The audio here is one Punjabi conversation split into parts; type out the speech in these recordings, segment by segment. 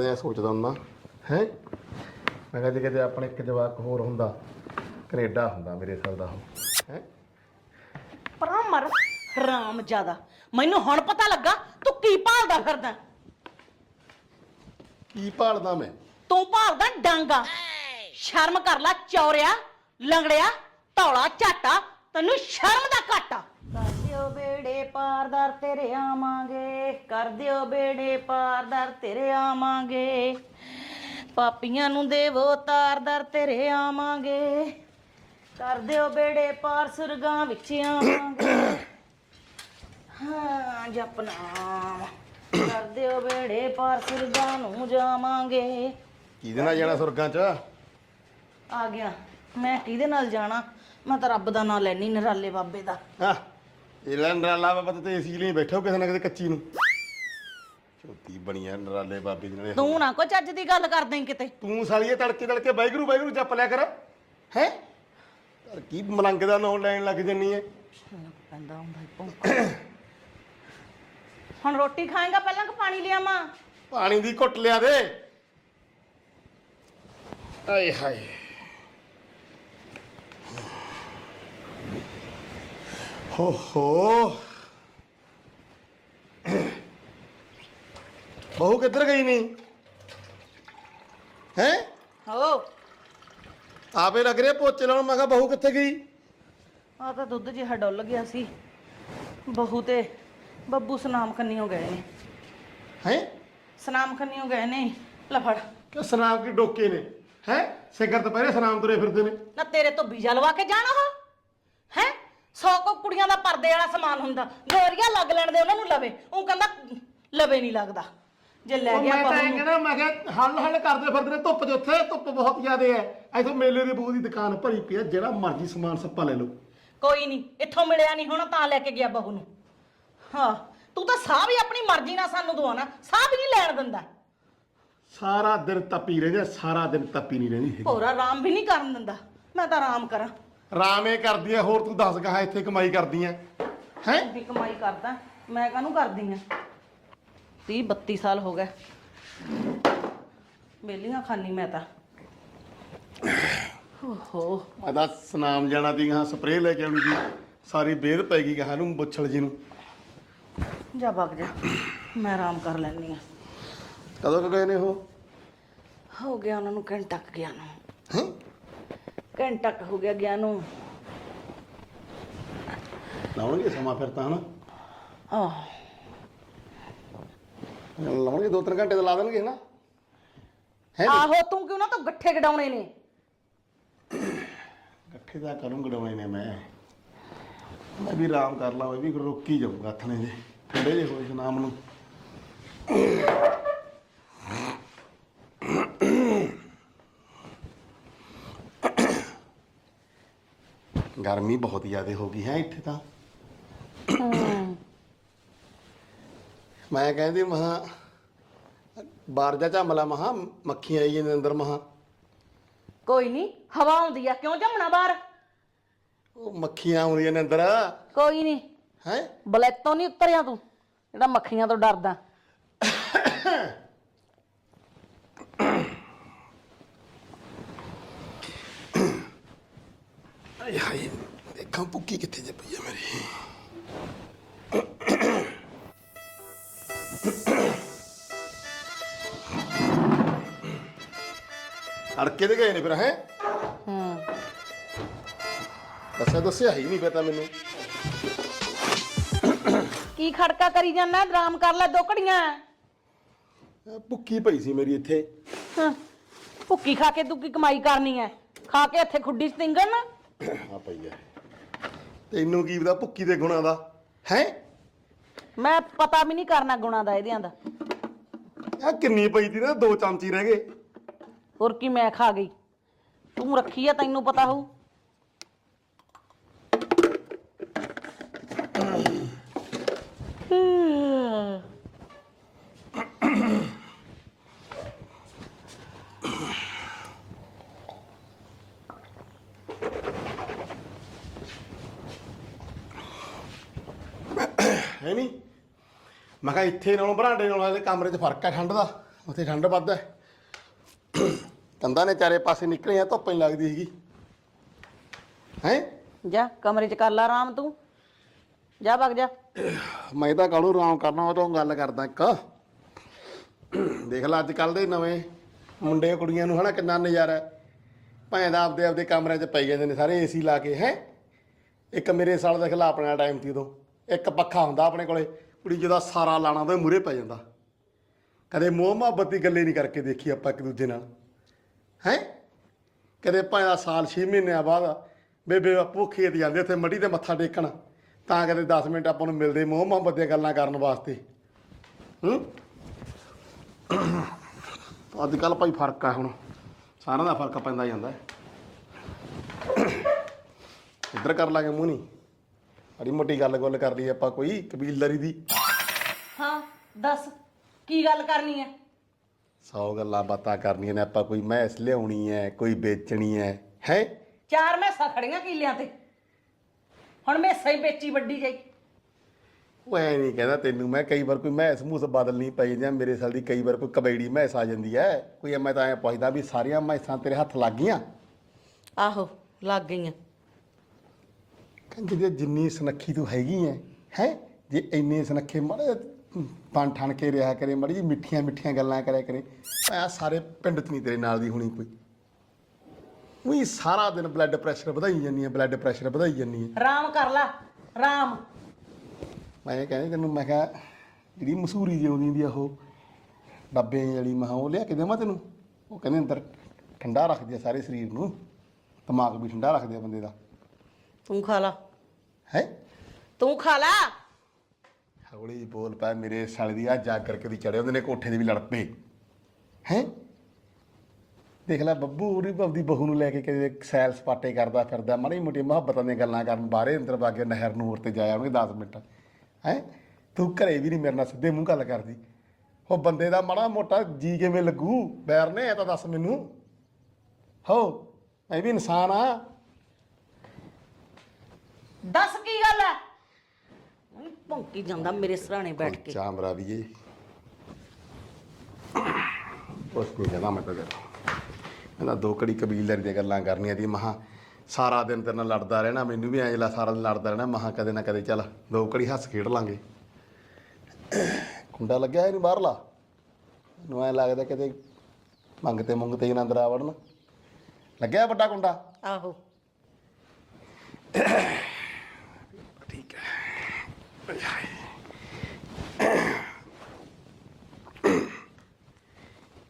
ਮੈਂ ਸੋਚਦਾ ਹੁੰਦਾ ਹੈ? ਮੈਂ ਕਿਹਾ ਜੇ ਕਿਤੇ ਆਪਣੇ ਇੱਕ ਜਵਾਕ ਹੋਰ ਹੁੰਦਾ ਕੈਨੇਡਾ ਹੁੰਦਾ ਮੇਰੇ ਸਾਲ ਦਾ ਉਹ ਹੈ? ਪਰਾਂ ਮਰ ਹਰਾਮ ਜ਼ਿਆਦਾ। ਮੈਨੂੰ ਹੁਣ ਪਤਾ ਲੱਗਾ ਤੂੰ ਕੀ ਭਾਲਦਾ ਫਿਰਦਾ? ਕੀ ਭਾਲਦਾ ਮੈਂ? ਤੂੰ ਭਾਲਦਾ ਡਾਂਗਾ। ਸ਼ਰਮ ਕਰ ਲੈ ਚੌਰਿਆ ਲੰਗੜਿਆ ਧੌਲਾ ਝਾਟਾ ਤੈਨੂੰ ਸ਼ਰਮ ਦਾ ਘਾਟਾ। ਕਰ ਦਿਓ ਬੇੜੇ ਪਾਰਦਰ ਤੇਰੇ ਆਵਾਂਗੇ। ਕਰ ਦਿਓ ਬੇੜੇ ਪਾਰਦਰ ਤੇਰੇ ਆਵਾਂਗੇ। ਪਾਪੀਆਂ ਨੂੰ ਦੇਵੋ ਤਾਰਦਰ ਤੇਰੇ ਆਵਾਂਗੇ। ਕਰ ਦਿਓ ਬੇੜੇ ਪਾਰ ਸੁਰਗਾਂ ਵਿੱਚ ਆਵਾਂਗੇ। ਹਾਂ ਜਪਨਾਮ ਕਰ ਦਿਓ ਬੇੜੇ ਪਾਰ ਸੁਰਗਾਂ ਨੂੰ ਜਾਵਾਂਗੇ। ਕਿਹਦੇ ਨਾਲ ਜਾਣਾ ਸੁਰਗਾਂ 'ਚ? ਆ ਗਿਆ। ਮੈਂ ਕਿਹਦੇ ਨਾਲ ਜਾਣਾ? ਮੈਂ ਤਾਂ ਰੱਬ ਦਾ ਨਾਮ ਲੈਣੀ ਨਰਾਲੇ ਬਾਬੇ ਦਾ। ਹਾਂ ਇਹ ਲੈ ਨਰਾਲਾ ਬਾਬਾ ਤੇ ਏਸੀ ਲਈ ਬੈਠੋ ਕਿਸੇ ਨਾ ਕਿਸੇ ਕੱਚੀ ਨੂੰ। ਚੋਤੀ ਬਣੀਆਂ ਨਰਾਲੇ ਬਾਬੇ ਨੇ ਤੂੰ ਨਾ ਕੋ ਚੱਜ ਦੀ ਗੱਲ ਕਰਦਾ ਕਿਤੇ। ਤੂੰ ਸਾਲੀਏ ਤੜਕੇ ਤੜਕੇ ਵਾਹਿਗੁਰੂ ਵਾਹਿਗੁਰੂ ਜਪ ਲਿਆ ਕਰ। ਹੈ? ਕੀ ਮਲੰਗ ਦਾ ਨਾਮ ਲੈਣ ਲੱਗ ਜੰਨੀ ਐ। ਪੈਂਦਾ ਹੁੰਦਾ ਈ ਭੌਂਕਾ। ਹੁਣ ਰੋਟੀ ਖਾਏਗਾ ਪਹਿਲਾਂ ਕਿ ਪਾਣੀ ਲਿਆਵਾਂ। ਪਾਣੀ ਦੀ ਘੁੱਟ ਲਿਆ ਦੇ। ਆਏ ਹਾਏ। ਹੋ ਹੋ ਬਹੂ ਕਿੱਧਰ ਗਈ ਨਹੀਂ ਹੈ ਹੋ ਆਪੇ ਲੱਗ ਰਿਹਾ ਪੋਚੇ ਲਾਉਣ ਮੈਂ ਕਿਹਾ ਬਹੂ ਕਿੱਥੇ ਗਈ ਆ ਤਾਂ ਦੁੱਧ ਜਿਹਾ ਡੁੱਲ ਗਿਆ ਸੀ ਬਹੂ ਤੇ ਬੱਬੂ ਸਨਾਮ ਖੰਨੀਓ ਗਏ ਨੇ ਹੈ ਸਨਾਮ ਖੰਨੀਓ ਗਏ ਨੇ ਲੈ ਫੜ ਕਿ ਸਨਾਮ ਕੀ ਡੋਕੇ ਨੇ ਹੈ ਸਿਗਰ ਦੁਪਹਿਰੇ ਸਨਾਮ ਤੁਰੇ ਫਿਰਦੇ ਨੇ ਨਾ ਤੇਰੇ ਤੋਂ ਬੀਜਾ ਲਵਾ ਕੇ ਜਾਣਾ ਹੋ ਕੁੜੀਆਂ ਦਾ ਪਰਦੇ ਵਾਲਾ ਸਮਾਨ ਹੁੰਦਾ ਗੋਰੀਆਂ ਲੱਗ ਲੈਣ ਦੇ ਉਹਨਾਂ ਨੂੰ ਲਵੇ। ਉਹ ਕਹਿੰਦਾ ਲਵੇ ਨਹੀਂ ਲੱਗਦਾ। ਜੇ ਲੈ ਉਹ ਗਿਆ ਮੈਂ ਤਾਂ ਇਹ ਕਹਿੰਦਾ ਮੈਂ ਕਿਹਾ ਹੱਲ ਹੱਲ ਕਰਦੇ ਫਿਰਦੇ ਨੇ ਧੁੱਪ ਦੇ ਉੱਥੇ ਧੁੱਪ ਬਹੁਤ ਜ਼ਿਆਦੇ ਐ। ਇਥੋਂ ਮੇਲੇ ਦੀ ਬਹੂ ਦੀ ਦੁਕਾਨ ਭਰੀ ਪਈ ਐ ਜਿਹੜਾ ਮਰਜ਼ੀ ਸਮਾਨ ਸੱਪਾ ਲੈ ਲਓ। ਕੋਈ ਨਹੀਂ ਇੱਥੋਂ ਮਿਲਿਆ ਨਹੀਂ ਹੋਣਾ ਤਾਂ ਲੈ ਕੇ ਗਿਆ ਬਹੂ ਨੂੰ। ਹਾਂ ਤੂੰ ਤਾਂ ਸਾਹ ਵੀ ਆਪਣੀ ਮਰਜ਼ੀ ਨਾਲ ਸਾਨੂੰ ਦਵਾਉਣਾ ਸਾਹ ਵੀ ਨਹੀਂ ਲੈਣ ਦਿੰਦਾ। ਸਾਰਾ ਦਿਨ ਤਪੀ ਰਹਿੰਦੇ ਸਾਰਾ ਦਿਨ ਤਪੀ ਨਹੀਂ ਰਹਿੰਦੀ ਹੈਗੀ। ਹੋਰ ਆਰਾਮ ਵੀ ਨਹੀਂ ਕਰਨ ਦਿੰਦਾ। ਮੈਂ ਤਾਂ ਆਰਾਮ ਕਰਾਂ। ਰਾਮੇ ਕਰਦੀ ਐ ਹੋਰ ਤੂੰ ਦੱਸ ਕਹਾ ਇੱਥੇ ਕਮਾਈ ਕਰਦੀ ਐ ਹੈ? ਵੀ ਕਮਾਈ ਕਰਦਾ? ਮੈਂ ਕਾਹਨੂੰ ਕਰਦੀ ਆ? 30 32 ਸਾਲ ਹੋ ਗਏ। ਮੇਲੀਆਂ ਖਾਨੀ ਮੈਂ ਤਾਂ। ਓਹੋ। ਮੈਂ ਤਾਂ ਸਨਾਮ ਜਾਣਾ ਦੀ ਹਾਂ ਸਪਰੇਅ ਲੈ ਕੇ ਆਉਣੀ ਸੀ ਸਾਰੀ ਬੇਦ ਪੈ ਗਈ ਕਹਾ ਨੂੰ ਬੁੱਛਲ ਜੀ ਨੂੰ। ਜਾ ਵਗ ਜਾ। ਮੈਂ ਆਰਾਮ ਕਰ ਲੈਣੀ ਆ। ਕਦੋਂ ਕੁ ਗਏ ਨੇ ਉਹ? ਹੋ ਗਿਆ ਉਹਨਾਂ ਨੂੰ ਘੰਟਾ ਕੁ ਗਿਆ ਨੂੰ। ਹੈਂ? ਘੰਟਾ ਕੁ ਹੋ ਗਿਆ ਗਿਆ ਨੂੰ। ਲਾਉਣਗੇ ਸਮਾਂ ਫਿਰ ਤਾਂ ਹਨਾ? ਆਹ। ਲਾਉਣਗੇ ਦੋ ਤਿੰਨ ਘੰਟੇ ਤਾਂ ਲਾ ਦੇਣਗੇ ਨਾ ਹੈ ਆਹੋ ਤੂੰ ਕਿਉਂ ਨਾ ਤੋਂ ਗੱਠੇ ਗਡਾਉਣੇ ਨੇ? ਇਕੱਠੇ ਦਾ ਕਰੂੰ ਗੜਾਉਣੇ ਨੇ ਮੈਂ। ਮੈਂ ਵੀ ਆਰਾਮ ਕਰ ਲਾ ਮੈਂ ਵੀ ਰੋਕੀ ਜਾਊਂਗਾ ਥਣੇ ਦੇ ਠੰਡੇ ਜੇ ਹੋਏ ਸ਼ਨਾਮ ਨੂੰ। ਗਰਮੀ ਬਹੁਤ ਜ਼ਿਆਦਾ ਹੋ ਗਈ ਹੈ ਇੱਥੇ ਤਾਂ। ਮੈਂ ਕਹਿੰਦੀ ਮਹਾ ਬਾਹਰ ਜਾ ਝੰਮਲਾ ਮਹਾ ਮੱਖੀਆਂ ਆਈ ਜਾਂਦੇ ਅੰਦਰ ਮਹਾ। ਕੋਈ ਨਹੀਂ ਹਵਾ ਆਉਂਦੀ ਆ ਕਿਉਂ ਜੰਮਣਾ ਬਾਹਰ? ਉਹ ਮੱਖੀਆਂ ਆਉਂਦੀਆਂ ਨੇ ਅੰਦਰ। ਕੋਈ ਨਹੀਂ ਹੈ? ਬਲੈਤੋਂ ਨਹੀਂ ਉਤਰਿਆ ਤੂੰ ਜਿਹੜਾ ਮੱਖੀਆਂ ਤੋਂ ਡਰਦਾ। ਆਏ ਹਾਏ ਦੇਖਾਂ ਭੁੱਕੀ ਕਿੱਥੇ ਜੇ ਪਈ ਆ ਮੇਰੀ। ਅੜਕੇ ਦੇ ਗਏ ਨੇ ਫਿਰ ਹੈ? ਹੂੰ। ਦੱਸਿਆ ਦੱਸਿਆ ਹੀ ਨਹੀਂ ਪਤਾ ਮੈਨੂੰ। ਕੀ ਖੜਕਾ ਕਰੀ ਜਾਂਦਾ ਆਰਾਮ ਕਰ ਲੈ ਦੋ ਘੜੀਆਂ। ਆਹ ਭੁੱਕੀ ਪਈ ਸੀ ਮੇਰੀ ਇੱਥੇ। ਹਾਂ। ਭੁੱਕੀ ਖਾ ਕੇ ਤੂੰ ਕੀ ਕਮਾਈ ਕਰਨੀ ਐ। ਖਾ ਕੇ ਇੱਥੇ ਖੁੱਡੀ ਸਟਿੰਗਣ ਆ ਪਈ ਹੈ ਤੈਨੂੰ ਕੀ ਪਤਾ ਭੁੱਕੀ ਦੇ ਗੁਣਾਂ ਦਾ? ਹੈ? ਮੈਂ ਪਤਾ ਵੀ ਨਹੀਂ ਕਰਨਾ ਗੁਣਾ ਦਾ ਇਹਦਿਆਂ ਦਾ। ਆ ਕਿੰਨੀ ਪਈ ਤੀ ਨਾ ਦੋ ਚਮਚੀ ਰਹਿ ਗਏ। ਹੋਰ ਕੀ ਮੈਂ ਖਾ ਗਈ। ਤੂੰ ਰੱਖੀ ਆ ਤੈਨੂੰ ਪਤਾ ਹੋਊ। ਹੈ ਨਹੀਂ ਮੈਂ ਕਿਹਾ ਇੱਥੇ ਨਾਲੋਂ ਬਰਾਂਡੇ ਨਾਲੋਂ ਇਹਦੇ ਕਮਰੇ 'ਚ ਫ਼ਰਕ ਹੈ ਠੰਡ ਦਾ ਉੱਥੇ ਠੰਡ ਵੱਧ ਹੈ। ਕੰਧਾਂ ਨੇ ਚਾਰੇ ਪਾਸੇ ਨਿਕਲੀਆਂ ਧੁੱਪ ਨਹੀਂ ਲੱਗਦੀ ਹੈਗੀ। ਹੈ? ਜਾ ਕਮਰੇ 'ਚ ਕਰ ਲਾ ਆਰਾਮ ਤੂੰ। ਜਾ ਵਗ ਜਾ। ਮੈਂ ਤਾਂ ਕਾਹਨੂੰ ਆਰਾਮ ਕਰਨਾ ਉਹ ਤੋਂ ਗੱਲ ਕਰਦਾ ਇੱਕ। ਦੇਖ ਲੈ ਅੱਜ ਕੱਲ ਦੇ ਨਵੇਂ ਮੁੰਡੇ ਕੁੜੀਆਂ ਨੂੰ ਹਨਾ ਕਿੰਨਾ ਨਜ਼ਾਰਾ ਹੈ। ਦਾ ਆਪਦੇ ਆਪਦੇ ਕਮਰਿਆਂ 'ਚ ਪਈ ਜਾਂਦੇ ਨੇ ਸਾਰੇ ਏਸੀ ਲਾ ਕੇ ਹੈ? ਇੱਕ ਮੇਰੇ ਸਾਲ ਦਾ ਖਿਲਾ ਆਪਣਾ ਟਾਈਮ ਸੀ ਉਦੋਂ। ਇੱਕ ਪੱਖਾ ਹੁੰਦਾ ਆਪਣੇ ਕੋਲੇ, ਕੁੜੀ ਜਿਹਦਾ ਸਾਰਾ ਲਾਣਾ ਉਹਦੇ ਮੂਰੇ ਪੈ ਜਾਂਦਾ। ਕਦੇ ਮੋਹ ਮੁਹੱਬਤ ਦੀ ਗੱਲੇ ਨਹੀਂ ਕਰਕੇ ਦੇਖੀ ਆਪਾਂ ਇੱਕ ਦੂਜੇ ਨਾਲ। ਹੈ? ਕਦੇ ਭਾਵੇਂ ਸਾਲ 6 ਮਹੀਨਿਆਂ ਬਾਅਦ ਬੇਬੇ ਬਾਪੂ ਖੇਤ ਜਾਂਦੇ ਉੱਥੇ ਮੱਡੀ ਤੇ ਮੱਥਾ ਟੇਕਣ, ਤਾਂ ਕਦੇ 10 ਮਿੰਟ ਆਪਾਂ ਨੂੰ ਮਿਲਦੇ ਮੋਹ ਮੁਹੱਬਤ ਦੀਆਂ ਗੱਲਾਂ ਕਰਨ ਵਾਸਤੇ। ਹੂੰ? ਅੱਜ ਕੱਲ ਭਾਈ ਫ਼ਰਕ ਆ ਹੁਣ। ਸਾਰਿਆਂ ਦਾ ਫ਼ਰਕ ਪੈਂਦਾ ਜਾਂਦਾ। ਹੈ ਇੱਧਰ ਕਰ ਲਾਂਗੇ ਮੂੰਹ ਨਹੀਂ ਅੜੀ ਮੋਟੀ ਗੱਲ ਗੁੱਲ ਕਰ ਲਈ ਆਪਾਂ ਕੋਈ ਕਬੀਲਦਾਰੀ ਦੀ। ਹਾਂ ਦੱਸ ਕੀ ਗੱਲ ਕਰਨੀ ਹੈ ਸੌ ਗੱਲਾਂ ਬਾਤਾਂ ਕਰਨੀਆਂ ਨੇ ਆਪਾਂ ਕੋਈ ਮੈਸ ਲਿਆਉਣੀ ਹੈ ਕੋਈ ਵੇਚਣੀ ਹੈ ਹੈ? ਚਾਰ ਮੈਸਾਂ ਖੜੀਆਂ ਕੀਲਿਆਂ ਤੇ। ਹੁਣ ਮੈਸਾਂ ਹੀ ਵੇਚੀ ਵੱਡੀ ਜਾਈ। ਉਹ ਐ ਨਹੀਂ ਕਹਿੰਦਾ ਤੈਨੂੰ ਮੈਂ ਕਈ ਵਾਰ ਕੋਈ ਮੈਸ ਮੂਸ ਬਦਲਣੀ ਪਈ ਜਾਂ ਮੇਰੇ ਸਾਲ ਦੀ ਕਈ ਵਾਰ ਕੋਈ ਕਬੈੜੀ ਮੈਸ ਆ ਜਾਂਦੀ ਹੈ ਕੋਈ ਮੈਂ ਤਾਂ ਐ ਪੁੱਛਦਾ ਵੀ ਸਾਰੀਆਂ ਮੈਸਾਂ ਤੇਰੇ ਹੱਥ ਲੱਗ ਗਈਆਂ? ਆਹੋ ਲੱਗ ਗਈਆਂ। ਜੇ ਜਿੰਨੀ ਸੁਨੱਖੀ ਤੂੰ ਹੈਗੀ ਐ ਹੈ? ਜੇ ਇੰਨੇ ਸੁਨੱਖੇ ਮਾੜੇ ਬਣ ਠਣ ਕੇ ਰਿਹਾ ਕਰੇ ਮਾੜੀ ਜੀ ਮਿੱਠੀਆਂ ਮਿੱਠੀਆਂ ਗੱਲਾਂ ਕਰਿਆ ਕਰੇ ਆ ਸਾਰੇ ਪਿੰਡ 'ਚ ਨਹੀਂ ਤੇਰੇ ਨਾਲ ਦੀ ਹੋਣੀ ਕੋਈ। ਉਹੀ ਸਾਰਾ ਦਿਨ ਬਲੱਡ ਪ੍ਰੈਸ਼ਰ ਵਧਾਈ ਜਾਂਦੀ ਹੈ ਬਲੱਡ ਪ੍ਰੈਸ਼ਰ ਵਧਾਈ ਜਾਂਦੀ ਹੈ ਆਰਾਮ ਕਰ ਲਾ ਆਰਾਮ। ਮੈਂ ਕਹਿੰਦਾ ਤੈਨੂੰ ਮੈਂ ਕਿਹਾ ਜਿਹੜੀ ਮਸੂਰੀ ਜਿਹੀ ਆਉਂਦੀ ਹੁੰਦੀ ਆ ਉਹ ਡੱਬੇ ਵਾਲੀ ਮੈਂ ਕਿਹਾ ਉਹ ਲਿਆ ਕੇ ਦੇਵਾਂ ਤੈਨੂੰ? ਉਹ ਕਹਿੰਦੇ ਅੰਦਰ ਠੰਡਾ ਰੱਖਦੀ ਆ ਸਾਰੇ ਸਰੀਰ ਨੂੰ ਦਿਮਾਗ ਵੀ ਠੰਡਾ ਰੱਖਦੇ ਆ ਬੰਦੇ ਦਾ। ਤੂੰ ਖਾ ਲਾ। ਹੈ? ਤੂੰ ਖਾ ਲਾ। ਹੌਲੀ ਬੋਲ ਪਾ ਮੇਰੇ ਸਾਲੇ ਦੀ ਆ ਜਾਗ ਕਰਕੇ ਦੀ ਚੜੇ ਹੁੰਦੇ ਨੇ ਕੋਠੇ ਦੇ ਵੀ ਲੜ ਪਏ ਹੈ? ਦੇਖ ਲੈ ਬੱਬੂ ਉਹਦੀ ਆਪਦੀ ਬਹੂ ਨੂੰ ਲੈ ਕੇ ਕਿਤੇ ਸੈਲ ਸਪਾਟੇ ਕਰਦਾ ਫਿਰਦਾ ਮਾੜੀ ਮੋਟੀ ਮੁਹੱਬਤਾਂ ਦੀਆਂ ਗੱਲਾਂ ਕਰਨ ਬਾਹਰੇ ਅੰਦਰ ਵਾਗੇ ਨਹਿਰ ਨੂਰ ਤੇ ਜਾਇਆ ਉਹਨੇ 10 ਮਿੰਟ। ਹੈ? ਤੂੰ ਘਰੇ ਵੀ ਨਹੀਂ ਮੇਰੇ ਨਾਲ ਸਿੱਧੇ ਮੂੰਹ ਗੱਲ ਕਰਦੀ। ਉਹ ਬੰਦੇ ਦਾ ਮਾੜਾ ਮੋਟਾ ਜੀ ਕਿਵੇਂ ਲੱਗੂ? ਬੈਰ ਨੇ ਇਹ ਤਾਂ ਦੱਸ ਮੈਨੂੰ। ਹੋ ਮੈਂ ਵੀ ਇਨਸਾਨ ਆ। ਦੱਸ ਕੀ ਗੱਲ ਹੈ? ਉਹਨੂੰ ਭੌਂਕੀ ਜਾਂਦਾ ਮੇਰੇ ਸਰਾਣੇ ਬੈਠ ਕੇ। ਚਾਮਰਾ ਵੀ ਇਹ ਉਸ ਨਹੀਂ ਕਹਿੰਦਾ ਮੈਂ ਤਾਂ ਜਰਾ ਕਹਿੰਦਾ ਦੋ ਕੜੀ ਕਬੀਲਦਾਰੀ ਦੀਆਂ ਗੱਲਾਂ ਕਰਨੀਆਂ ਦੀ ਮਹਾ ਸਾਰਾ ਦਿਨ ਤੇਰੇ ਨਾਲ ਲੜਦਾ ਰਹਿਣਾ ਮੈਨੂੰ ਵੀ ਐਂ ਲਾ ਸਾਰਾ ਦਿਨ ਲੜਦਾ ਰਹਿਣਾ। ਮਹਾ ਕਦੇ ਨਾ ਕਦੇ ਚੱਲ ਦੋ ਕੜੀ ਹੱਸ ਖੇਡ ਲਾਂਗੇ। ਕੁੰਡਾ ਲੱਗਿਆ ਇਹਨੂੰ ਬਾਹਰਲਾ? ਨੂੰ ਐਂ ਲੱਗਦਾ ਕਿਤੇ ਮੰਗਤੇ ਮੰਗਤੇ ਹੀ ਨਾ ਅੰਦਰ ਆ ਵੜਨ। ਲੱਗਿਆ ਵੱਡਾ ਕੁੰਡਾ? ਆਹੋ।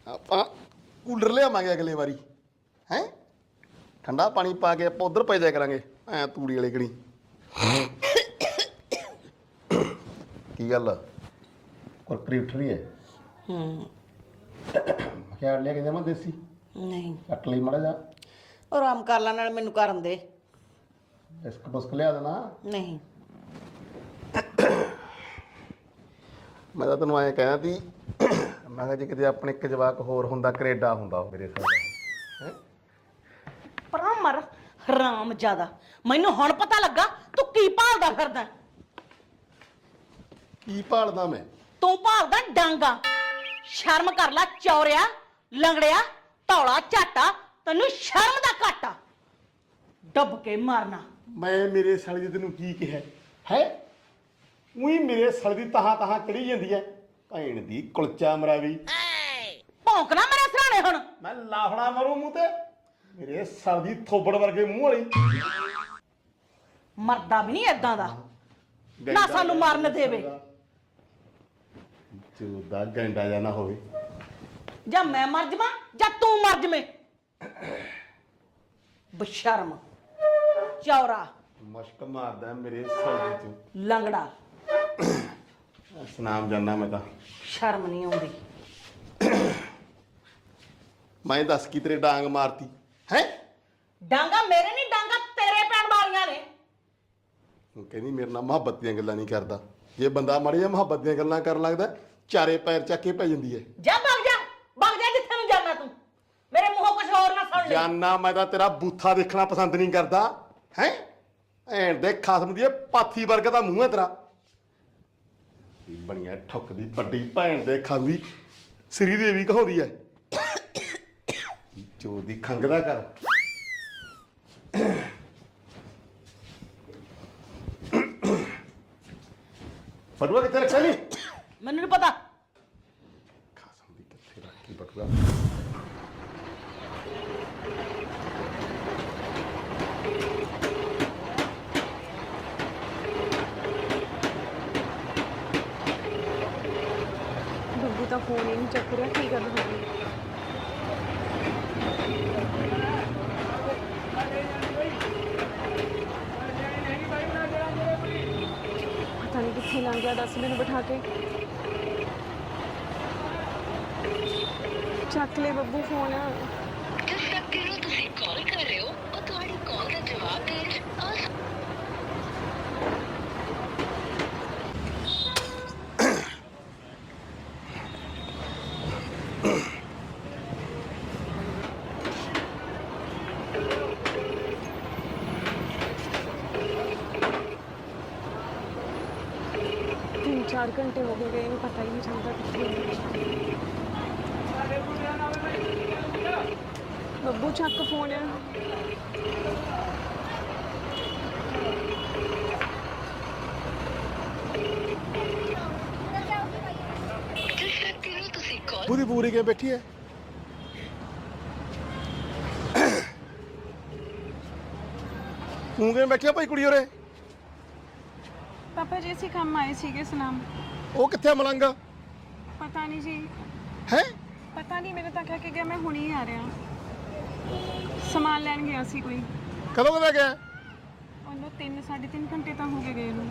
ਆਪਾਂ ਕੂਲਰ ਲਿਆਵਾਂਗੇ ਅਗਲੇ ਵਾਰੀ ਹੈ? ਠੰਡਾ ਪਾਣੀ ਪਾ ਕੇ ਆਪਾਂ ਉਧਰ ਪੈ ਜਾਇਆ ਕਰਾਂਗੇ ਐ ਤੂੜੀ ਵਾਲੇ ਕਣੀ। ਕੀ ਗੱਲ ਕੁਰਕਰੀ ਉੱਠ ਰਹੀ ਹੈ? ਹੂੰ ਖਿਆ ਲਿਆ ਕੇ ਜਾਵਾਂ ਦੇਸੀ। ਨਹੀਂ। ਕੱਟ ਲਈ ਮੜਾ ਜਾ ਆਰਾਮ ਕਰ ਲੈ ਨਾਲ ਮੈਨੂੰ ਕਰਨ ਦੇ ਬਿਸਕ ਬੁਸਕ ਲਿਆ ਦੇਣਾ। ਨਹੀਂ। ਮੈਂ ਤਾਂ ਤੈਨੂੰ ਐਂ ਕਹਿਆ ਤੀ ਮੈਂ ਕਿਹਾ ਜੇ ਕਿਤੇ ਆਪਣੇ ਇੱਕ ਜਵਾਕ ਹੋਰ ਹੁੰਦਾ ਕੈਨੇਡਾ ਹੁੰਦਾ ਉਹ ਮੇਰੇ ਸਾਹ ਹੈ? ਪਰਾਂ ਮਰ ਹਰਾਮ ਜ਼ਿਆਦਾ। ਮੈਨੂੰ ਹੁਣ ਪਤਾ ਲੱਗਾ ਤੂੰ ਕੀ ਭਾਲਦਾ ਫਿਰਦਾ। ਕੀ ਭਾਲਦਾ ਮੈਂ? ਤੂੰ ਭਾਲਦਾ ਡਾਂਗਾ। ਸ਼ਰਮ ਕਰ ਲੈ ਚੌਰਿਆ ਲੰਗੜਿਆ ਧੌਲਾ ਝਾਟਾ ਤੈਨੂੰ ਸ਼ਰਮ ਦਾ ਘਾਟਾ। ਡੱਬ ਕੇ ਮਾਰਨਾ। ਮੈਂ ਮੇਰੇ ਸਾਲੀ ਦੀ ਤੈਨੂੰ ਕੀ ਕਿਹਾ? ਹੈ? ਉਹੀ ਮੇਰੇ ਸਾਲੀ ਦੀ ਤਹਾਂ ਤਹਾਂ ਚੜੀ ਜਾਂਦੀ ਹੈ ਭੈਣ ਦੀ ਕੁਲਚਾ ਮਰਾਵੀ। ਭੌਂਕਣਾ ਮੇਰੇ ਸਰਾਣੇ ਹੁਣ। ਮੈਂ ਲਾਫੜਾ ਮਾਰੂ ਮੂੰਹ ਤੇ। ਮੇਰੇ ਸਾਲ ਦੀ ਥੋਬੜ ਵਰਗੇ ਮੂੰਹ ਵਾਲੀ। ਮਰਦਾ ਵੀ ਨਹੀਂ ਏਦਾਂ ਦਾ। ਨਾ ਸਾਨੂੰ ਮਾਰਨ ਦੇਵੇ। ਚੂਦਾ ਗੰਡਾ ਜਾਂ ਨਾ ਹੋਵੇ। ਜਾਂ ਮੈਂ ਮਰ ਜਾਵਾਂ ਜਾਂ ਤੂੰ ਮਰ ਜਵੇਂ। ਬਸ਼ਰਮ। ਚੌਰਾ। ਮਸ਼ਕ ਮਾਰਦਾ ਮੇਰੇ ਸਾਲ ਦੀ ਲੰਗੜਾ। ਤੂੰ ਸਨਾਮ ਜਾਨਾ ਮੈਂ ਤਾਂ। ਸ਼ਰਮ ਨਹੀਂ ਆਉਂਦੀ। ਮੈਂ ਦੱਸ ਕੀ ਤੇਰੇ ਡਾਂਗ ਮਾਰਤੀ? ਹੈ? ਡਾਂਗਾ ਮੇਰੇ ਨਹੀਂ ਡਾਂਗਾ ਤੇਰੇ ਪੈਣ ਵਾਲੀਆਂ ਨੇ। ਉਹ ਕਹਿੰਦੀ ਮੇਰੇ ਨਾਲ ਮੁਹੱਬਤ ਦੀਆਂ ਗੱਲਾਂ ਨਹੀਂ ਕਰਦਾ। ਜੇ ਬੰਦਾ ਮਾੜੀ ਜਿਹਾ ਮੁਹੱਬਤ ਦੀਆਂ ਗੱਲਾਂ ਕਰਨ ਲੱਗਦਾ ਚਾਰੇ ਪੈਰ ਚੱਕ ਕੇ ਪੈ ਜਾਂਦੀ ਹੈ। ਜਾ ਭੱਗ ਜਾ ਭੱਗ ਜਾ ਜਿੱਥੇ ਨੂੰ ਜਾਣਾ ਤੂੰ। ਮੇਰੇ ਮੂੰਹੋਂ ਕੁਝ ਹੋਰ ਨਾ ਸੁਣ ਲੈ। ਜਾਨਾ ਮੈਂ ਤਾਂ ਤੇਰਾ ਬੂਥਾ ਦੇਖਣਾ ਪਸੰਦ ਨਹੀਂ ਕਰਦਾ। ਹੈ? ਐਂ ਦੇ ਖਸਮ ਦੀ ਇਹ ਪਾਥੀ ਵਰਗਾ ਦਾ ਮੂੰਹ ਹੈ ਤੇਰਾ। ਕੀ ਬਣੀਆਂ ਠੁੱਕਦੀ ਵੱਡੀ ਭੈਣ ਦੇ ਖਾਂਦੀ ਸ੍ਰੀ ਦੇਵੀ ਕਹਾਉਂਦੀ ਐ ਚੋ ਦੀ ਖੰਗਦਾ ਕਰ। ਫੜਵਾ ਕਿੱਥੇ ਰੱਖਿਆ ਨਹੀਂ ਮੈਨੂੰ ਨਹੀਂ ਪਤਾ। ਖਾਸਮ ਦੀ ਕਿੱਥੇ ਰੱਖੀ ਬਟੂਆ ਬੱਬੂ ਤਾਂ ਫੋਨ ਹੀ ਨਹੀਂ ਚੱਕ ਰਿਹਾ ਕੀ ਗੱਲ ਹੋ ਗਈ ਪਤਾ ਨਹੀਂ ਕਿੱਥੇ ਲੰਘ ਗਿਆ ਦੱਸ ਮੈਨੂੰ ਬਿਠਾ ਕੇ ਚੱਕ ਲੈ ਬੱਬੂ ਫੋਨ ਜਿਸ ਵਿਅਕਤੀ ਨੂੰ ਤੁਸੀਂ ਕਾਲ ਕਰ ਰਹੇ ਹੋ ਉਹ ਤੁਹਾਡੀ ਕਾਲ ਦਾ ਜਵਾਬ ਦੇਣ 'ਚ ਅਸਮਰੱਥ ਤਿੰਨ ਚਾਰ ਘੰਟੇ ਹੋ ਗਏ ਗਏ ਨੂੰ ਪਤਾ ਹੀ ਨਹੀਂ ਚੱਲਦਾ ਕਿੱਥੇ ਹੈ। ਬੱਬੂ, ਚੱਕ ਫੋਨ ਜਿਸ ਵਿਅਕਤੀ ਨੂੰ ਪੂਰੀ ਪੂਰੀ ਕੇ ਬੈਠੀ ਹੈ ਤੂੰ ਕਿਵੇਂ ਬੈਠਿਆ ਭਾਈ ਕੁੜੀ ਉਰੇ? ਪਾਪਾ ਜੀ ਅਸੀਂ ਕੰਮ ਆਏ ਸੀਗੇ ਸੁਨਾਮ ਉਹ ਕਿੱਥੇ ਆ ਮਲੰਗ? ਪਤਾ ਨਹੀਂ ਜੀ। ਹੈ? ਪਤਾ ਨਹੀਂ ਮੈਨੂੰ ਤਾਂ ਕਹਿ ਕੇ ਗਿਆ ਮੈਂ ਹੁਣੇ ਹੀ ਆ ਰਿਹਾ। ਸਮਾਨ ਲੈਣ ਗਿਆ ਸੀ ਕੋਈ। ਕਦੋਂ ਕਦਾ ਗਿਆ? ਉਹਨੂੰ 3 3.5 ਘੰਟੇ ਤਾਂ ਹੋ ਗਏ ਗਏ ਨੂੰ।